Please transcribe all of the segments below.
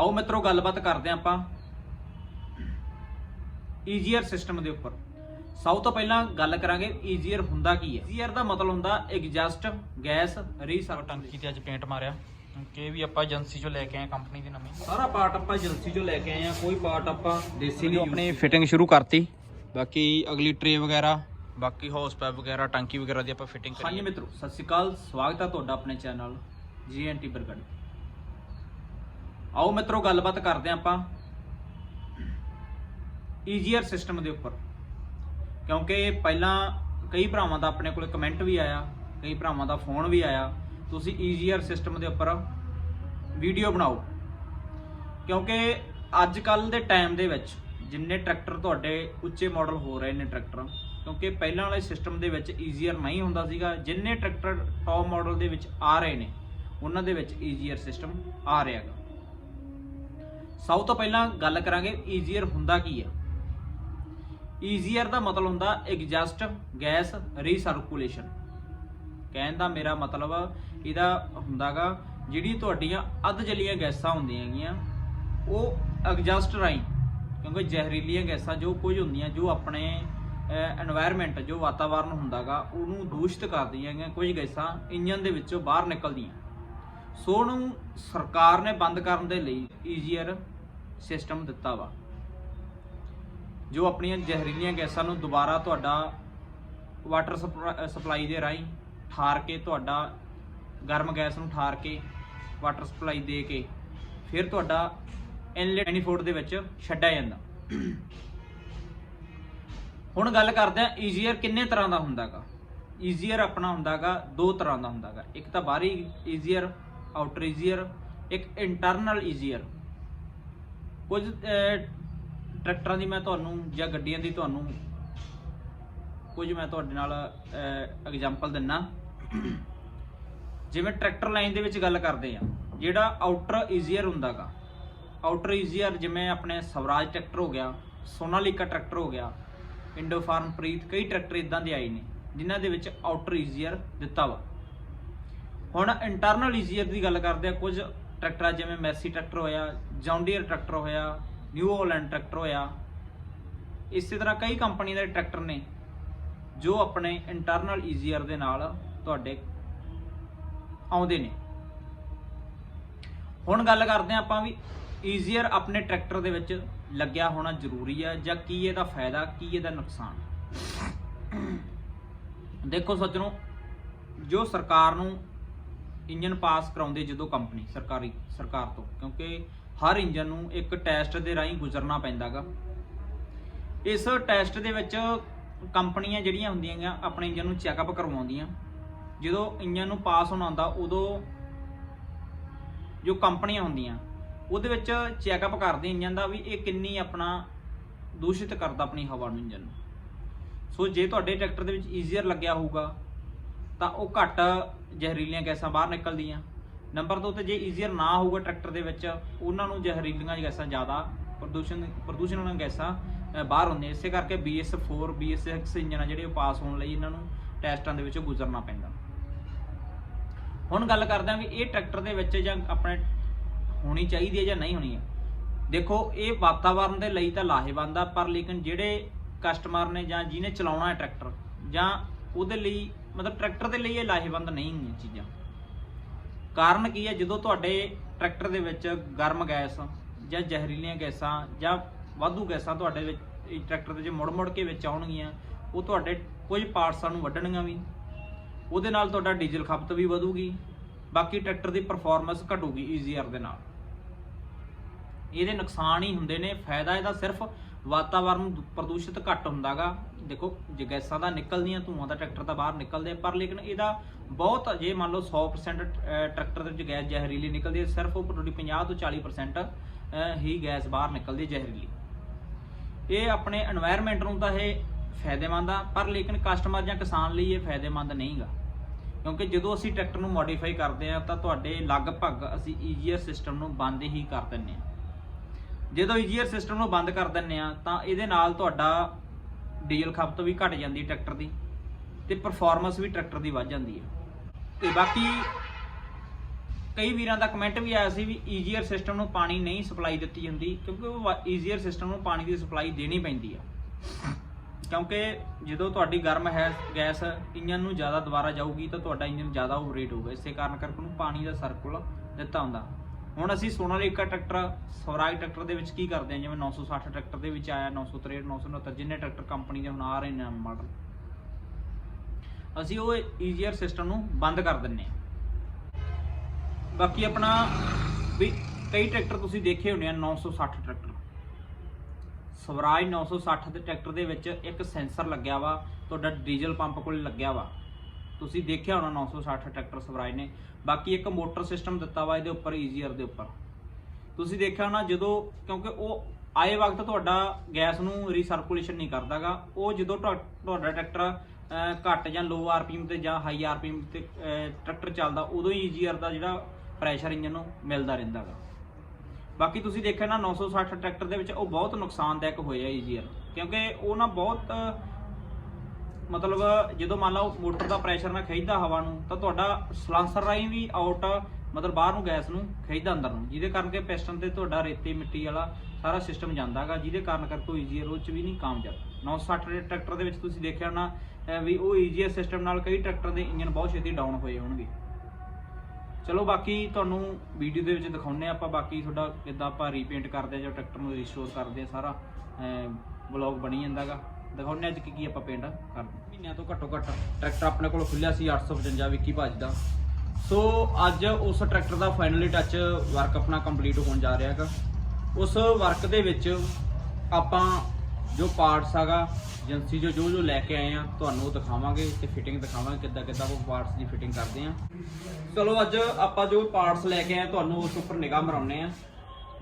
ਆਓ ਮਿੱਤਰੋ ਗੱਲਬਾਤ ਕਰਦੇ ਹਾਂ ਆਪਾਂ ਈਜ਼ੀਅਰ ਸਿਸਟਮ ਦੇ ਉੱਪਰ। ਸਭ ਤੋਂ ਪਹਿਲਾਂ ਗੱਲ ਕਰਾਂਗੇ ਈਜ਼ੀਅਰ ਹੁੰਦਾ ਕੀ ਹੈ। ਈਜ਼ੀਅਰ ਦਾ ਮਤਲਬ ਹੁੰਦਾ ਐਗਜ਼ਾਸਟ ਗੈਸ ਰੀਸਾਈਕਲ ਟੰਕੀ ਤੇ ਅੱਜ ਪੇਂਟ ਮਾਰਿਆ। ਕਿ ਇਹ ਵੀ ਆਪਾਂ ਏਜੰਸੀ ਚੋਂ ਲੈ ਕੇ ਆਏ ਕੰਪਨੀ ਦੀ ਨਵੀਂ। ਸਾਰਾ ਪਾਰਟ ਆਪਾਂ ਏਜੰਸੀ ਚੋਂ ਲੈ ਕੇ ਆਏ ਆ ਕੋਈ ਪਾਰਟ ਆਪਾਂ ਦੇਸੀ ਨਹੀਂ ਆਪਣੀ ਫਿਟਿੰਗ ਸ਼ੁਰੂ ਕਰਤੀ। ਬਾਕੀ ਅਗਲੀ ਟਰੇ ਵਗੈਰਾ ਬਾਕੀ ਹੌਸ ਪੈਪ ਵਗੈਰਾ ਟੰਕੀ ਵਗੈਰਾ ਦੀ ਆਪਾਂ ਫਿਟਿੰਗ ਹਾਂਜੀ ਕਰੀ ਮਿੱਤਰੋ ਸਤਿ ਸ਼੍ਰੀ ਅਕਾਲ ਸਵਾਗਤ ਹੈ ਤੁਹਾਡਾ ਆਪਣੇ ਚੈਨਲ ਜੀਐਨਟੀ ਬਰਗੜ ਆਓ ਮਿੱਤਰੋ, ਗੱਲਬਾਤ ਕਰਦੇ ਹਾਂ ਆਪਾਂ ਈਜ਼ੀਅਰ ਸਿਸਟਮ ਦੇ ਉੱਪਰ। ਕਿਉਂਕਿ ਪਹਿਲਾਂ ਕਈ ਭਰਾਵਾਂ ਦਾ ਆਪਣੇ ਕੋਲ ਕਮੈਂਟ ਵੀ ਆਇਆ, ਕਈ ਭਰਾਵਾਂ ਦਾ ਫੋਨ ਵੀ ਆਇਆ। ਤੁਸੀਂ ਈਜ਼ੀਅਰ ਸਿਸਟਮ ਦੇ ਉੱਪਰ ਵੀਡੀਓ ਬਣਾਓ। ਕਿਉਂਕਿ ਅੱਜ ਕੱਲ ਦੇ ਟਾਈਮ ਦੇ ਵਿੱਚ ਜਿੰਨੇ ਟਰੈਕਟਰ ਤੁਹਾਡੇ ਉੱਚੇ ਮਾਡਲ ਹੋ ਰਹੇ ਨੇ ਟਰੈਕਟਰ ਕਿਉਂਕਿ ਪਹਿਲਾਂ ਵਾਲੇ ਸਿਸਟਮ ਦੇ ਵਿੱਚ ਈਜ਼ੀਅਰ ਨਹੀਂ ਹੁੰਦਾ ਸੀਗਾ। ਜਿੰਨੇ ਟਰੈਕਟਰ ਟੌਪ ਮਾਡਲ ਦੇ ਵਿੱਚ ਆ ਰਹੇ ਨੇ, ਉਹਨਾਂ ਦੇ ਵਿੱਚ ਈਜ਼ੀਅਰ ਸਿਸਟਮ ਆ ਰਿਹਾ ਹੈਗਾ। ਸਭ ਤੋਂ ਪਹਿਲਾਂ ਗੱਲ ਕਰਾਂਗੇ ਈਜ਼ੀਅਰ ਹੁੰਦਾ ਕੀ ਆ? ਈਜ਼ੀਅਰ ਦਾ ਮਤਲਬ ਹੁੰਦਾ ਐਗਜ਼ਾਸਟ ਗੈਸ ਰੀਸਰਕੂਲੇਸ਼ਨ ਕਹਿਣ ਦਾ ਮੇਰਾ ਮਤਲਬ ਇਹਦਾ ਹੁੰਦਾਗਾ, ਜਿਹੜੀ ਤੁਹਾਡੀਆਂ ਅੱਧ ਜਲੀਆਂ ਗੈਸਾਂ ਹੁੰਦੀਆਂ ਹੈਗੀਆਂ, ਉਹ ਐਗਜਸਟ ਰਾਈ ਕਿਉਂਕਿ ਜ਼ਹਿਰੀਲੀਆਂ ਗੈਸਾਂ ਜੋ ਕੁਝ ਹੁੰਦੀਆਂ, ਜੋ ਆਪਣੇ এনवायरमेंट ਜੋ ਵਾਤਾਵਰਣ ਹੁੰਦਾਗਾ, ਉਹਨੂੰ ਦੂਸ਼ਿਤ ਕਰਦੀਆਂ ਹੈਗੀਆਂ, ਕੁਝ ਗੈਸਾਂ ਇੰਜਨ ਦੇ ਵਿੱਚੋਂ ਬਾਹਰ ਨਿਕਲਦੀਆਂ। ਸੋ ਨੂੰ ਸਰਕਾਰ ਨੇ ਬੰਦ ਕਰਨ ਦੇ ਲਈ ਈਜ਼ੀਅਰ ਸਿਸਟਮ ਦਿੱਤਾ ਵਾ। ਜੋ ਆਪਣੀਆਂ ਜ਼ਹਿਰੀਲੀਆਂ ਗੈਸਾਂ ਨੂੰ ਦੁਬਾਰਾ ਤੁਹਾਡਾ ਵਾਟਰ ਸਪਲਾਈ ਦੇ ਰਾਹੀਂ ਠਾਰ ਕੇ ਤੁਹਾਡਾ ਗਰਮ ਗੈਸ ਨੂੰ ਠਾਰ ਕੇ ਵਾਟਰ ਸਪਲਾਈ ਦੇ ਕੇ ਫਿਰ ਤੁਹਾਡਾ ਇਨਲੈਟ ਮੈਨੀਫੋਲਡ ਦੇ ਵਿੱਚ ਛੱਡਿਆ ਜਾਂਦਾ। ਹੁਣ ਗੱਲ ਕਰਦੇ ਆ ਈਜ਼ੀਅਰ ਕਿੰਨੇ ਤਰ੍ਹਾਂ ਦਾ ਹੁੰਦਾਗਾ। ਈਜ਼ੀਅਰ ਆਪਣਾ ਹੁੰਦਾਗਾ, ਦੋ ਤਰ੍ਹਾਂ ਦਾ ਹੁੰਦਾਗਾ। ਇੱਕ ਤਾਂ ਬਾਹਰੀ ਈਜ਼ੀਅਰ ਆਊਟਰ ਈਜ਼ੀਅਰ ਇੱਕ ਇੰਟਰਨਲ ਈਜ਼ੀਅਰ ਕੁਝ ਟਰੈਕਟਰਾਂ ਦੀ ਮੈਂ ਤੁਹਾਨੂੰ ਜਾਂ ਗੱਡੀਆਂ ਦੀ ਤੁਹਾਨੂੰ ਕੁਝ ਮੈਂ ਤੁਹਾਡੇ ਨਾਲ ਐਗਜ਼ਾਮਪਲ ਦਿੰਨਾ। ਜਿਵੇਂ ਟਰੈਕਟਰ ਲਾਈਨ ਦੇ ਵਿੱਚ ਗੱਲ ਕਰਦੇ ਆ, ਜਿਹੜਾ ਆਊਟਰ ਈਜ਼ੀਅਰ ਹੁੰਦਾਗਾ। ਆਊਟਰ ਈਜ਼ੀਅਰ ਜਿਵੇਂ ਆਪਣੇ ਸਵਰਾਜ ਟਰੈਕਟਰ ਹੋ ਗਿਆ, ਸੋਨਾਲੀਕਾ ਟਰੈਕਟਰ ਹੋ ਗਿਆ ਇੰਡੋ ਫਾਰਮ ਪ੍ਰੀਤ, ਕਈ ਟਰੈਕਟਰ ਇਦਾਂ ਦੇ ਆਏ ਨੇ, ਜਿਨ੍ਹਾਂ ਦੇ ਵਿੱਚ ਆਊਟਰ ਈਜ਼ੀਅਰ ਦਿੱਤਾ ਵਾ। ਹੁਣ ਇੰਟਰਨਲ ਈਜ਼ੀਅਰ ਦੀ ਗੱਲ ਕਰਦੇ ਆ, ਕੁਝ ਟਰੈਕਟਰਾਂ ਜਿਵੇਂ ਮੈਸੀ ਟਰੈਕਟਰ ਹੋਇਆ, ਜੌਂਡੀਅਰ ਟਰੈਕਟਰ ਹੋਇਆ, ਨਿਊ ਹਾਲੈਂਡ ਟਰੈਕਟਰ ਹੋਇਆ। ਇਸੇ ਤਰ੍ਹਾਂ ਕਈ ਕੰਪਨੀ ਦੇ ਟਰੈਕਟਰ ਨੇ, ਜੋ ਆਪਣੇ ਇੰਟਰਨਲ ਈਜ਼ੀਅਰ ਦੇ ਨਾਲ ਤੁਹਾਡੇ ਆਉਂਦੇ ਨੇ। ਹੁਣ ਗੱਲ ਕਰਦੇ ਹਾਂ ਆਪਾਂ ਵੀ ਈਜ਼ੀਅਰ ਆਪਣੇ ਟਰੈਕਟਰ ਦੇ ਵਿੱਚ ਲੱਗਿਆ ਹੋਣਾ ਜ਼ਰੂਰੀ ਹੈ ਜਾਂ ਕੀ ਇਹਦਾ ਫਾਇਦਾ, ਕੀ ਇਹਦਾ ਨੁਕਸਾਨ। ਦੇਖੋ ਸੱਜਣੋ, ਜੋ ਸਰਕਾਰ ਨੂੰ ਇੰਜਨ ਪਾਸ ਕਰਾਉਂਦੇ ਜਦੋਂ ਕੰਪਨੀ ਸਰਕਾਰੀ, ਸਰਕਾਰ ਤੋਂ, ਕਿਉਂਕਿ ਹਰ ਇੰਜਨ ਨੂੰ ਇੱਕ ਟੈਸਟ ਦੇ ਰਾਹੀਂ ਗੁਜ਼ਰਨਾ ਪੈਂਦਾਗਾ। ਇਸ ਟੈਸਟ ਦੇ ਵਿੱਚ ਕੰਪਨੀਆਂ ਜਿਹੜੀਆਂ ਹੁੰਦੀਆਂ ਗੀਆਂ ਆਪਣੇ ਇੰਜਨ ਨੂੰ ਚੈੱਕਅਪ ਕਰਵਾਉਂਦੀਆਂ। ਜਦੋਂ ਇੰਜਨ ਨੂੰ ਪਾਸ ਹੋਣਾ ਹੁੰਦਾ, ਉਦੋਂ ਜੋ ਕੰਪਨੀਆਂ ਹੁੰਦੀਆਂ, ਉਹਦੇ ਵਿੱਚ ਚੈੱਕਅਪ ਕਰਦੇ ਇੰਜਨ ਦਾ ਵੀ ਇਹ ਕਿੰਨੀ ਆਪਣਾ ਦੂਸ਼ਿਤ ਕਰਦਾ ਆਪਣੀ ਹਵਾ ਨੂੰ ਇੰਜਨ ਨੂੰ। ਸੋ ਜੇ ਤੁਹਾਡੇ ਟਰੈਕਟਰ ਦੇ ਵਿੱਚ ਈਜ਼ੀਅਰ ਲੱਗਿਆ ਹੋਊਗਾ ਤਾਂ ਉਹ ਘੱਟ ਜ਼ਹਿਰੀਲੀਆਂ ਗੈਸਾਂ ਬਾਹਰ ਨਿਕਲਦੀਆਂ। ਨੰਬਰ 2 ਤੇ ਜੇ ਈਜ਼ੀਅਰ ਨਾ ਹੋਊਗਾ ਟਰੈਕਟਰ ਦੇ ਵਿੱਚ, ਉਹਨਾਂ ਨੂੰ ਜ਼ਹਿਰੀਲੀਆਂ ਗੈਸਾਂ ਜ਼ਿਆਦਾ, ਪ੍ਰਦੂਸ਼ਣ ਪ੍ਰਦੂਸ਼ਣ ਵਾਲੀਆਂ ਗੈਸਾਂ ਬਾਹਰ ਹੁੰਦੀਆਂ। ਇਸੇ ਕਰਕੇ BS4 BS6 ਇੰਜਨ ਆ ਜਿਹੜੇ ਉਹ ਪਾਸ ਹੋਣ ਲਈ ਇਹਨਾਂ ਨੂੰ ਟੈਸਟਾਂ ਦੇ ਵਿੱਚੋਂ ਗੁਜ਼ਰਨਾ ਪੈਂਦਾ। ਹੁਣ ਗੱਲ ਕਰਦੇ ਹਾਂ ਵੀ ਇਹ ਟਰੈਕਟਰ ਦੇ ਵਿੱਚ ਜਾਂ ਆਪਣੇ ਹੋਣੀ ਚਾਹੀਦੀ ਹੈ ਜਾਂ ਨਹੀਂ ਹੋਣੀ ਹੈ। ਦੇਖੋ, ਇਹ ਵਾਤਾਵਰਣ ਦੇ ਲਈ ਤਾਂ ਲਾਹੇਵੰਦ ਆ, ਪਰ ਲੇਕਿਨ ਜਿਹੜੇ ਕਸਟਮਰ ਨੇ ਜਾਂ ਜਿਹਨੇ ਚਲਾਉਣਾ ਹੈ ਟਰੈਕਟਰ ਜਾਂ ਉਹਦੇ ਲਈ ਮਤਲਬ ਟਰੈਕਟਰ ਦੇ ਲਈ ਇਹ ਲਾਹੇਵੰਦ ਨਹੀਂ ਇਹ ਚੀਜ਼ਾਂ। ਕਾਰਨ ਕੀ ਹੈ? ਜਦੋਂ ਤੁਹਾਡੇ ਟਰੈਕਟਰ ਦੇ ਵਿੱਚ ਗਰਮ ਗੈਸ ਜਾਂ ਜ਼ਹਿਰੀਲੀਆਂ ਗੈਸਾਂ ਜਾਂ ਵਾਧੂ ਗੈਸਾਂ ਤੁਹਾਡੇ ਵਿੱਚ ਟਰੈਕਟਰ ਦੇ ਜੇ ਮੁੜ ਮੁੜ ਕੇ ਵਿੱਚ ਆਉਣਗੀਆਂ, ਉਹ ਤੁਹਾਡੇ ਕੁਝ ਪਾਰਟਸਾਂ ਨੂੰ ਵੱਢਣਗੀਆਂ ਵੀ। ਉਹਦੇ ਨਾਲ ਤੁਹਾਡਾ ਡੀਜ਼ਲ ਖਪਤ ਵੀ ਵਧੂਗੀ, ਬਾਕੀ ਟਰੈਕਟਰ ਦੀ ਪਰਫਾਰਮੈਂਸ ਘਟੂਗੀ ਈਜ਼ੀਅਰ ਦੇ ਨਾਲ। ਇਹਦੇ ਨੁਕਸਾਨ ਹੀ ਹੁੰਦੇ ਨੇ, ਫਾਇਦਾ ਇਹਦਾ ਸਿਰਫ ਵਾਤਾਵਰਨ ਪ੍ਰਦੂਸ਼ਿਤ ਘੱਟ ਹੁੰਦਾਗਾ। ਦੇਖੋ, ਜੇ ਗੈਸਾਂ ਦਾ ਨਿਕਲਦੀਆਂ, ਧੂਆਂ ਦਾ ਟਰੈਕਟਰ ਦਾ ਬਾਹਰ ਨਿਕਲਦੇ ਪਰ ਲੇਕਿਨ ਇਹਦਾ ਬਹੁਤ, ਜੇ ਮੰਨ ਲਓ 100% ਟਰੈਕਟਰ ਦੇ ਵਿੱਚ ਗੈਸ ਜ਼ਹਿਰੀਲੀ ਨਿਕਲਦੀ ਹੈ, ਸਿਰਫ ਉਹ ਤੁਹਾਡੀ 50 ਤੋਂ 40% ਹੀ ਗੈਸ ਬਾਹਰ ਨਿਕਲਦੀ ਹੈ ਜ਼ਹਿਰੀਲੀ। ਇਹ ਆਪਣੇ এনवायरमेंट ਨੂੰ ਤਾਂ ਇਹ ਫਾਇਦੇਮੰਦ ਆ, ਪਰ ਲੇਕਿਨ ਕਸਟਮਰ ਜਾਂ ਕਿਸਾਨ ਲਈ ਇਹ ਫਾਇਦੇਮੰਦ ਨਹੀਂਗਾ। ਕਿਉਂਕਿ ਜਦੋਂ ਅਸੀਂ ਟਰੈਕਟਰ ਨੂੰ ਮੋਡੀਫਾਈ ਕਰਦੇ ਆ, ਤਾਂ ਤੁਹਾਡੇ ਲਗਭਗ ਅਸੀਂ ਈਜੀਅਰ ਸਿਸਟਮ ਨੂੰ ਬੰਦ ਹੀ ਕਰ ਦਿੰਨੇ ਆ। ਜਦੋਂ ਈਜੀਅਰ ਸਿਸਟਮ ਨੂੰ ਬੰਦ ਕਰ ਦਿੰਨੇ ਆ ਤਾਂ ਇਹਦੇ ਨਾਲ ਤੁਹਾਡਾ ਡੀਜ਼ਲ ਖਪਤ ਵੀ ਘਟ ਜਾਂਦੀ ਟਰੈਕਟਰ ਦੀ ਤੇ ਪਰਫਾਰਮੈਂਸ ਵੀ ਟਰੈਕਟਰ ਦੀ ਵੱਧ ਜਾਂਦੀ ਹੈ। ਤੇ ਬਾਕੀ ਕਈ ਵੀਰਾਂ ਦਾ ਕਮੈਂਟ ਵੀ ਆਇਆ ਸੀ ਵੀ ਈਜ਼ੀਅਰ ਸਿਸਟਮ ਨੂੰ ਪਾਣੀ ਨਹੀਂ ਸਪਲਾਈ ਦਿੱਤੀ ਜਾਂਦੀ ਕਿਉਂਕਿ ਉਹ ਈਜ਼ੀਅਰ ਸਿਸਟਮ ਨੂੰ ਪਾਣੀ ਦੀ ਸਪਲਾਈ ਦੇਣੀ ਪੈਂਦੀ ਆ। ਕਿਉਂਕਿ ਜਦੋਂ ਤੁਹਾਡੀ ਗਰਮ ਹੈ, ਗੈਸ ਇੰਜਨ ਨੂੰ ਜ਼ਿਆਦਾ ਦੁਬਾਰਾ ਜਾਊਗੀ ਤਾਂ ਤੁਹਾਡਾ ਇੰਜਨ ਜ਼ਿਆਦਾ ਓਵਰਹੀਟ ਹੋਊਗਾ। ਇਸੇ ਕਾਰਨ ਕਰਕੇ ਉਹਨੂੰ ਪਾਣੀ ਦਾ ਸਰਕਲ ਦਿੱਤਾ ਹੁੰਦਾ। ਹੁਣ ਅਸੀਂ ਸੋਨਾਲੀਕਾ ਟਰੈਕਟਰ, ਸਵਰਾਜ ਟਰੈਕਟਰ ਦੇ ਵਿੱਚ ਕੀ ਕਰਦੇ ਹਾਂ ਜਿਵੇਂ 960 ਟਰੈਕਟਰ ਦੇ ਵਿੱਚ ਆਇਆ 963 969 ਜਿੰਨੇ ਟਰੈਕਟਰ ਕੰਪਨੀ ਦੇ ਹੁਣ ਆ ਰਹੇ ਨੇ ਮਾਡਲ। ਅਸੀਂ ਉਹ ਈਜ਼ੀਅਰ ਸਿਸਟਮ ਨੂੰ ਬੰਦ ਕਰ ਦਿੰਨੇ ਆ। ਬਾਕੀ ਆਪਣਾ ਵੀ ਕਈ ਟਰੈਕਟਰ ਤੁਸੀਂ ਦੇਖੇ ਹੋਣੇ ਆ 960 ਟਰੈਕਟਰ। ਸਵਰਾਜ 960 ਦੇ ਟਰੈਕਟਰ ਦੇ ਵਿੱਚ ਇੱਕ ਸੈਂਸਰ ਲੱਗਿਆ ਵਾ, ਤੁਹਾਡਾ ਡੀਜ਼ਲ ਪੰਪ ਕੋਲ ਲੱਗਿਆ ਵਾ। ਤੁਸੀਂ ਦੇਖਿਆ ਹੋਣਾ 960 ਟਰੈਕਟਰ ਸਵਰਾਜ ਨੇ। ਬਾਕੀ ਇੱਕ ਮੋਟਰ ਸਿਸਟਮ ਦਿੱਤਾ ਵਾ ਇਹਦੇ ਉੱਪਰ ਈਜ਼ੀਅਰ ਦੇ ਉੱਪਰ। ਤੁਸੀਂ ਦੇਖਿਆ ਹੋਣਾ ਜਦੋਂ, ਕਿਉਂਕਿ ਉਹ ਆਏ ਵਕਤ ਤੁਹਾਡਾ ਗੈਸ ਨੂੰ ਰੀਸਰਕੂਲੇਸ਼ਨ ਨਹੀਂ ਕਰਦਾਗਾ। ਉਹ ਜਦੋਂ ਤੁਹਾ- ਤੁਹਾਡਾ ਟਰੈਕਟਰ ਘੱਟ ਜਾਂ ਲੋ ਆਰਪੀਐਮ ਤੇ ਜਾਂ ਹਾਈ ਆਰਪੀਐਮ ਤੇ ਟਰੈਕਟਰ ਚੱਲਦਾ, ਉਦੋਂ ਹੀ ਈਜ਼ੀਅਰ ਦਾ ਜਿਹੜਾ ਪ੍ਰੈਸ਼ਰ ਇੰਜਨ ਨੂੰ ਮਿਲਦਾ ਰਹਿੰਦਾਗਾ। ਬਾਕੀ ਤੁਸੀਂ ਦੇਖਿਆ ਨਾ 960 ਟਰੈਕਟਰ ਦੇ ਵਿੱਚ ਉਹ ਬਹੁਤ ਨੁਕਸਾਨਦਾਇਕ ਹੋਇਆ ਈਜ਼ੀਅਰ ਕਿਉਂਕਿ ਉਹ ਨਾ ਬਹੁਤ ਮਤਲਬ ਜਦੋਂ ਮੰਨ ਲਓ ਮੋਟਰ ਦਾ ਪ੍ਰੈਸ਼ਰ ਨਾ ਖਿੱਚਦਾ ਹਵਾ ਨੂੰ, ਤਾਂ ਤੁਹਾਡਾ ਸਲਾਂਸਰ ਰਾਹੀਂ ਵੀ ਆਊਟ ਮਤਲਬ ਬਾਹਰ ਨੂੰ ਗੈਸ ਨੂੰ ਖਿੱਚਦਾ ਅੰਦਰ ਨੂੰ। ਜਿਹਦੇ ਕਾਰਨ ਕਿ ਪਿਸਟਨ ਤੇ ਤੁਹਾਡਾ ਰੇਤੇ ਮਿੱਟੀ ਵਾਲਾ ਸਾਰਾ ਸਿਸਟਮ ਜਾਂਦਾਗਾ ਜਿਹਦੇ ਕਾਰਨ ਕਰਕੇ ਉਹ ਈਜ਼ੀਅਰ ਉਹ ਚ ਵੀ ਨਹੀਂ ਕਾਮਯਾਬ। 960 ਦੇ ਟਰੈਕਟਰ ਦੇ ਵਿੱਚ ਤੁਸੀਂ ਦੇਖਿਆ ਹੋਣਾ ਵੀ ਉਹ ਈਜ਼ੀਅਰ ਸਿਸਟਮ ਨਾਲ ਕਈ ਟਰੈਕਟਰ ਦੇ ਇੰਜਨ ਬਹੁਤ ਛੇਤੀ ਡਾਊਨ ਹੋਏ ਹੋਣਗੇ। ਚਲੋ ਬਾਕੀ ਤੁਹਾਨੂੰ ਵੀਡੀਓ ਦੇ ਵਿੱਚ ਦਿਖਾਉਂਦੇ ਹਾਂ ਆਪਾਂ, ਬਾਕੀ ਤੁਹਾਡਾ ਕਿੱਦਾਂ ਆਪਾਂ ਰੀਪੇਂਟ ਕਰਦੇ ਆ ਜਾਂ ਟਰੈਕਟਰ ਨੂੰ ਰੀਸਟੋਰ ਕਰਦੇ ਆ ਸਾਰਾ ਵਲੌਗ ਬਣੀ ਜਾਂਦਾਗਾ ਦਿਖਾਉਂਦੇ ਹਾਂ ਅੱਜ ਕੀ ਕੀ ਆਪਾਂ ਪੇਂਟ ਕਰਦੇ ਮਹੀਨਿਆਂ ਤੋਂ ਘੱਟੋ ਘੱਟ ਟਰੈਕਟਰ ਆਪਣੇ ਕੋਲ ਖੁੱਲਿਆ ਸੀ 855 ਵਿੱਕੀ ਭੱਜ ਦਾ। ਸੋ ਅੱਜ ਉਸ ਟਰੈਕਟਰ ਦਾ ਫਾਈਨਲੀ ਟੱਚ ਵਰਕ ਆਪਣਾ ਕੰਪਲੀਟ ਹੋਣ ਜਾ ਰਿਹਾ ਹੈਗਾ। ਉਸ ਵਰਕ ਦੇ ਵਿੱਚ ਆਪਾਂ ਜੋ ਪਾਰਟਸ ਹੈਗਾ, ਏਜੰਸੀ ਜੋ ਜੋ ਜੋ ਲੈ ਕੇ ਆਏ ਆ, ਤੁਹਾਨੂੰ ਉਹ ਦਿਖਾਵਾਂਗੇ ਤੇ ਫਿਟਿੰਗ ਦਿਖਾਵਾਂਗੇ ਕਿੱਦਾਂ ਕਿੱਦਾਂ ਉਹ ਪਾਰਟਸ ਦੀ ਫਿਟਿੰਗ ਕਰਦੇ ਆ। ਚਲੋ, ਅੱਜ ਆਪਾਂ ਜੋ ਪਾਰਟਸ ਲੈ ਕੇ ਆਏ, ਤੁਹਾਨੂੰ ਉਸ ਉੱਪਰ ਨਿਗਾਹ ਮਰਾਉਣੇ ਆ।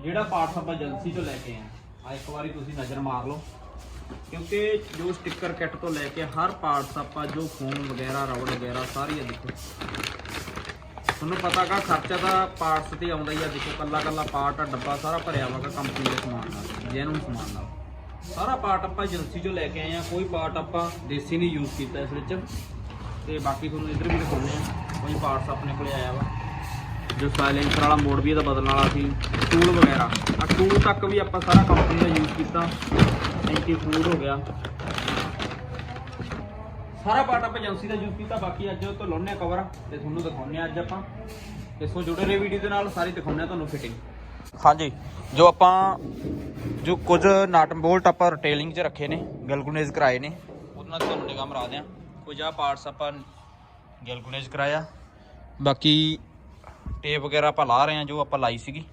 ਜਿਹੜਾ ਪਾਰਟਸ ਆਪਾਂ ਏਜੰਸੀ ਤੋਂ ਲੈ ਕੇ ਆਏ ਆ ਆ ਇੱਕ ਵਾਰੀ ਤੁਸੀਂ ਨਜ਼ਰ ਮਾਰ ਲਓ। ਕਿਉਂਕਿ ਜੋ ਸਟicker ਕਿੱਟ ਤੋਂ ਲੈ ਕੇ ਹਰ ਪਾਰਟਸ ਆਪਾਂ ਜੋ ਫੋਮ ਵਗੈਰਾ ਰਬੜ ਵਗੈਰਾ, ਸਾਰੀ ਆ ਦੇਖੋ। ਤੁਹਾਨੂੰ ਪਤਾ ਪਤਾਗਾ ਖਰਚਾ ਤਾਂ ਪਾਰਟਸ ਤੇ ਆਉਂਦਾ ਹੀ ਆ। ਦੇਖੋ, ਕੱਲਾ ਕੱਲਾ ਪਾਰਟ ਆ, ਡੱਬਾ ਸਾਰਾ ਭਰਿਆ ਹੋਗਾ ਕੰਪਨੀ ਦੇ ਸਮਾਨ ਨਾਲ ਜੈਨੂਨ ਸਮਾਨ ਨਾਲ। ਸਾਰਾ ਪਾਰਟ ਆਪਾਂ ਏਜੰਸੀ ਚੋਂ ਲੈ ਕੇ ਆਏ ਆ। ਕੋਈ ਪਾਰਟ ਆਪਾਂ ਦੇਸੀ ਨਹੀਂ ਯੂਜ਼ ਕੀਤਾ ਇਸ ਵਿੱਚ। ਤੇ ਬਾਕੀ ਤੁਹਾਨੂੰ ਇੱਧਰ ਵੀ ਦਿਖਾਉਂਦੇ ਆ। ਕੋਈ ਪਾਰਟਸ ਆਪਣੇ ਕੋਲੇ ਆਇਆ ਵਾ। ਜੋ ਸਾਇਲੈਂਸਰ ਵਾਲਾ ਮੋਡ ਵੀ ਇਹਦਾ ਬਦਲਣ ਵਾਲਾ ਸੀ ਟੂਲ ਵਗੈਰਾ ਆ ਟੂਲ ਤੱਕ ਵੀ ਆਪਾਂ ਸਾਰਾ ਕੰਪਨੀ ਦਾ ਯੂਜ਼ ਕੀਤਾ। ਐਂਟੀ ਫੂਡ ਹੋ ਗਿਆ। ਸਾਰਾ ਪਾਰਟ ਆਪਾਂ ਏਜੰਸੀ ਦਾ ਯੂਜ਼ ਕੀਤਾ ਬਾਕੀ ਅੱਜ ਉਹ ਤੋਂ ਲਾਉਣੇ ਕਵਰ ਤੇ ਤੁਹਾਨੂੰ ਦਿਖਾਉਂਦੇ ਆ ਅੱਜ ਆਪਾਂ। ਇਸ ਤੋਂ ਜੁੜੇ ਰਹੇ ਵੀਡੀਓ ਦੇ ਨਾਲ ਸਾਰੀ ਦਿਖਾਉਂਦੇ ਆ ਤੁਹਾਨੂੰ ਫਿਟਿੰਗ ਹਾਂਜੀ ਜੋ ਆਪਾਂ ਜੋ ਕੁਝ ਨਟ ਬੋਲਟ ਆਪਾਂ ਰਿਟੇਲਿੰਗ 'ਚ ਰੱਖੇ ਨੇ ਗਲਗੁਨੇਜ ਕਰਾਏ ਨੇ ਉਹਦੇ ਨਾਲ ਤੁਹਾਨੂੰ ਨਿਗਾਹ ਮਰਾ ਦਿਆਂ। ਕੁਝ ਆ ਪਾਰਟਸ ਆਪਾਂ ਗਲਗੁਨੇਜ ਕਰਾਇਆ। ਬਾਕੀ ਟੇਪ ਵਗੈਰਾ ਆਪਾਂ ਲਾ ਰਹੇ ਆ ਜੋ ਆਪਾਂ ਲਾਈ ਸੀਗੀ।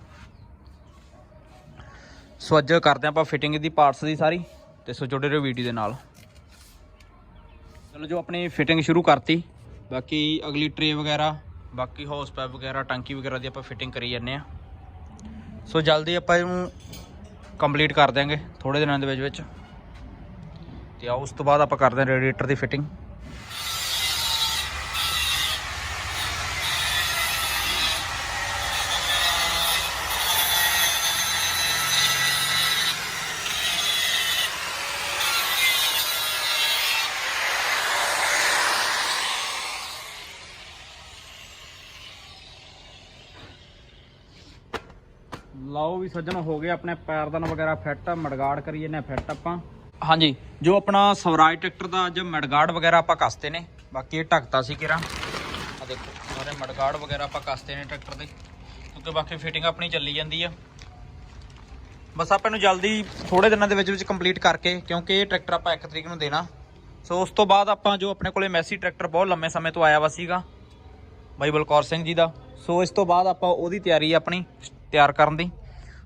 ਸੋ ਅੱਜ ਕਰਦੇ ਹਾਂ ਆਪਾਂ ਫਿਟਿੰਗ ਦੀ ਪਾਰਟਸ ਦੀ ਸਾਰੀ ਤੇ ਸੋ ਜੁੜੇ ਰਹੋ ਵੀਡੀਓ ਦੇ ਨਾਲ। ਚਲੋ ਜੋ ਆਪਣੀ ਫਿਟਿੰਗ ਸ਼ੁਰੂ ਕਰਤੀ, ਬਾਕੀ ਅਗਲੀ ਟਰੇ ਵਗੈਰਾ, ਬਾਕੀ ਹੌਸ ਪੈਪ ਵਗੈਰਾ, ਟੈਂਕੀ ਵਗੈਰਾ ਦੀ ਆਪਾਂ ਫਿਟਿੰਗ ਕਰੀ ਜਾਂਦੇ ਆ ਸੋ ਜਲਦੀ ਆਪਾਂ ਇਹਨੂੰ ਕੰਪਲੀਟ ਕਰ ਦਿਆਂਗੇ ਥੋੜੇ ਦਿਨਾਂ ਦੇ ਵਿੱਚ ਵਿੱਚ। ਤੇ ਉਸ ਤੋਂ ਬਾਅਦ ਆਪਾਂ ਕਰਦੇ ਹਾਂ ਰੇਡੀਏਟਰ ਦੀ ਫਿਟਿੰਗ ਲਾਓ ਵੀ ਸੱਜਣ, ਹੋ ਗਏ ਆਪਣੇ ਪੈਰਦਾਨ ਵਗੈਰਾ ਫਿੱਟ ਮੜਗਾੜ ਕਰੀ ਜੰਨੇ ਫਿੱਟ ਆਪਾਂ। ਹਾਂਜੀ, ਜੋ ਆਪਣਾ ਸਵਰਾਜ ਟਰੈਕਟਰ ਦਾ ਅੱਜ ਮੜਗਾੜ ਵਗੈਰਾ ਆਪਾਂ ਕੱਸਤੇ ਨੇ, ਬਾਕੀ ਇਹ ਢੱਕਤਾ ਸੀ ਕਿਰਾ ਆ ਦੇਖੋ, ਸਾਰੇ ਮੜਗਾੜ ਵਗੈਰਾ ਆਪਾਂ ਕੱਸਤੇ ਨੇ ਟਰੈਕਟਰ ਦੇ, ਕਿਉਂਕਿ ਬਾਕੀ ਫਿਟਿੰਗ ਆਪਣੀ ਚੱਲੀ ਜਾਂਦੀ ਆ। ਬਸ ਆਪਾਂ ਨੂੰ ਜਲਦੀ ਥੋੜੇ ਦਿਨਾਂ ਦੇ ਵਿੱਚ ਵਿੱਚ ਕੰਪਲੀਟ ਕਰਕੇ, ਕਿਉਂਕਿ ਇਹ ਟਰੈਕਟਰ ਆਪਾਂ 1 ਤਰੀਕ ਨੂੰ ਦੇਣਾ। ਸੋ ਉਸ ਤੋਂ ਬਾਅਦ ਆਪਾਂ ਜੋ ਆਪਣੇ ਕੋਲੇ ਮੈਸੀ ਟਰੈਕਟਰ ਬਹੁਤ ਲੰਮੇ ਸਮੇਂ ਤੋਂ ਆਇਆ ਵਾ ਸੀਗਾ, ਬਾਈ ਬਲਕੌਰ ਸਿੰਘ ਜੀ ਦਾ। ਸੋ ਇਸ ਤੋਂ ਬਾਅਦ ਆਪਾਂ ਉਹਦੀ ਤਿਆਰੀ ਆਪਣੀ ਤਿਆਰ ਕਰਨ ਦੀ।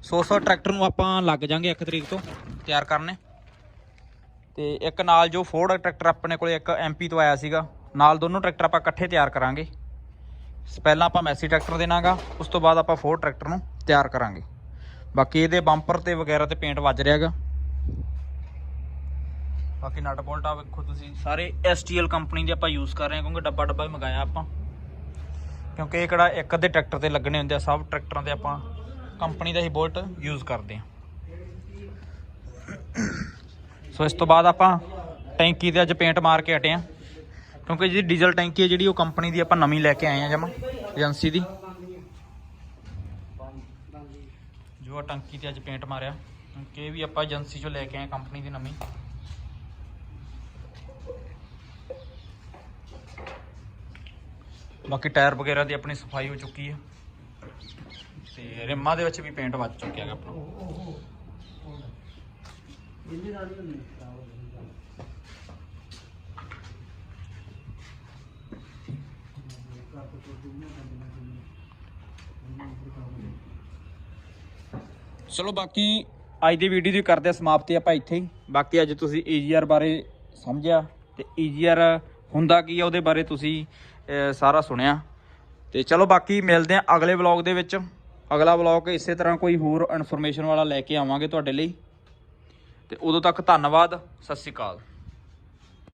ਸੋ ਉਸ ਟਰੈਕਟਰ ਨੂੰ ਆਪਾਂ ਲੱਗ ਜਾਾਂਗੇ 1 ਤਰੀਕ ਤੋਂ ਤਿਆਰ ਕਰਨੇ। ਤੇ ਇੱਕ ਨਾਲ ਜੋ ਫੋਰਡ ਟਰੈਕਟਰ ਆਪਣੇ ਕੋਲੇ ਇੱਕ ਐਮਪੀ ਤੋਂ ਆਇਆ ਸੀਗਾ, ਨਾਲ ਦੋਨੋਂ ਟਰੈਕਟਰ ਆਪਾਂ ਇਕੱਠੇ ਤਿਆਰ ਕਰਾਂਗੇ। ਪਹਿਲਾਂ ਆਪਾਂ ਮੈਸੀ ਟਰੈਕਟਰ ਦੇਣਾਗਾ ਉਸ ਤੋਂ ਬਾਅਦ ਆਪਾਂ ਫੋਰਡ ਟਰੈਕਟਰ ਨੂੰ ਤਿਆਰ ਕਰਾਂਗੇ। ਬਾਕੀ ਇਹਦੇ ਬੰਪਰ ਤੇ ਵਗੈਰਾ ਤੇ ਪੇਂਟ ਵੱਜ ਰਿਹਾਗਾ। ਬਾਕੀ ਨਟ ਬੋਲਟ ਆ ਵੇਖੋ ਤੁਸੀਂ, ਸਾਰੇ STL ਕੰਪਨੀ ਦੇ ਆਪਾਂ ਯੂਜ਼ ਕਰ ਰਹੇ ਹਾਂ, ਕਿਉਂਕਿ ਡੱਬਾ ਡੱਬਾ ਹੀ ਮੰਗਾਇਆ ਆਪਾਂ। ਕਿਉਂਕਿ ਇਹ ਕਿਹੜਾ ਇੱਕ ਅੱਧੇ ਟਰੈਕਟਰ ਤੇ ਲੱਗਣੇ ਹੁੰਦੇ ਆ, ਸਭ ਟਰੈਕਟਰਾਂ ਤੇ ਆਪਾਂ ਕੰਪਨੀ ਦਾ ਹੀ ਬੋਲਟ ਯੂਜ਼ ਕਰਦੇ ਆ ਸੋ ਇਸ ਤੋਂ ਬਾਅਦ ਆਪਾਂ ਟੈਂਕੀ ਤੇ ਅੱਜ ਪੇਂਟ ਮਾਰ ਕੇ ਹਟੇ ਆ ਕਿਉਂਕਿ ਜਿਹੜੀ ਡੀਜ਼ਲ ਟੈਂਕੀ ਹੈ, ਜਿਹੜੀ ਉਹ ਕੰਪਨੀ ਦੀ ਆਪਾਂ ਨਵੀਂ ਲੈ ਕੇ ਆਏ ਆ ਜਮਾ, ਏਜੰਸੀ ਦੀ। ਜੋ ਆ ਟੰਕੀ ਤੇ ਅੱਜ ਪੇਂਟ ਮਾਰਿਆ। ਕਿ ਇਹ ਵੀ ਆਪਾਂ ਏਜੰਸੀ ਚੋਂ ਲੈ ਕੇ ਆਏ ਕੰਪਨੀ ਦੀ ਨਵੀਂ। ਬਾਕੀ ਟਾਇਰ ਵਗੈਰਾ ਦੀ ਆਪਣੀ ਸਫ਼ਾਈ ਹੋ ਚੁੱਕੀ ਹੈ। ਤੇ ਰਿਮਾਂ ਦੇ ਵਿੱਚ ਵੀ ਪੇਂਟ ਵੱਜ ਚੁੱਕਿਆ ਹੈਗਾ ਆਪਣਾ। ਚਲੋ ਬਾਕੀ ਅੱਜ ਦੀ ਵੀਡੀਓ ਦੀ ਕਰਦੇ ਹਾਂ ਸਮਾਪਤੀ ਆਪਾਂ ਇੱਥੇ ਹੀ। ਬਾਕੀ ਅੱਜ ਤੁਸੀਂ ਈਜੀਆਰ ਬਾਰੇ ਸਮਝਿਆ ਤੇ ਈਜੀਆਰ ਹੁੰਦਾ ਕੀ ਆ ਉਹਦੇ ਬਾਰੇ ਤੁਸੀਂ ਸਾਰਾ ਸੁਣਿਆ। ਤੇ ਚਲੋ ਬਾਕੀ ਮਿਲਦੇ ਹਾਂ ਅਗਲੇ ਵਲੌਗ ਦੇ ਵਿੱਚ। ਅਗਲਾ ਵਲੌਗ ਇਸੇ ਤਰ੍ਹਾਂ ਕੋਈ ਹੋਰ ਇਨਫੋਰਮੇਸ਼ਨ ਵਾਲਾ ਲੈ ਕੇ ਆਵਾਂਗੇ ਤੁਹਾਡੇ ਲਈ। ਤੇ ਉਦੋਂ ਤੱਕ ਧੰਨਵਾਦ, ਸਤਿ ਸ਼੍ਰੀ ਅਕਾਲ।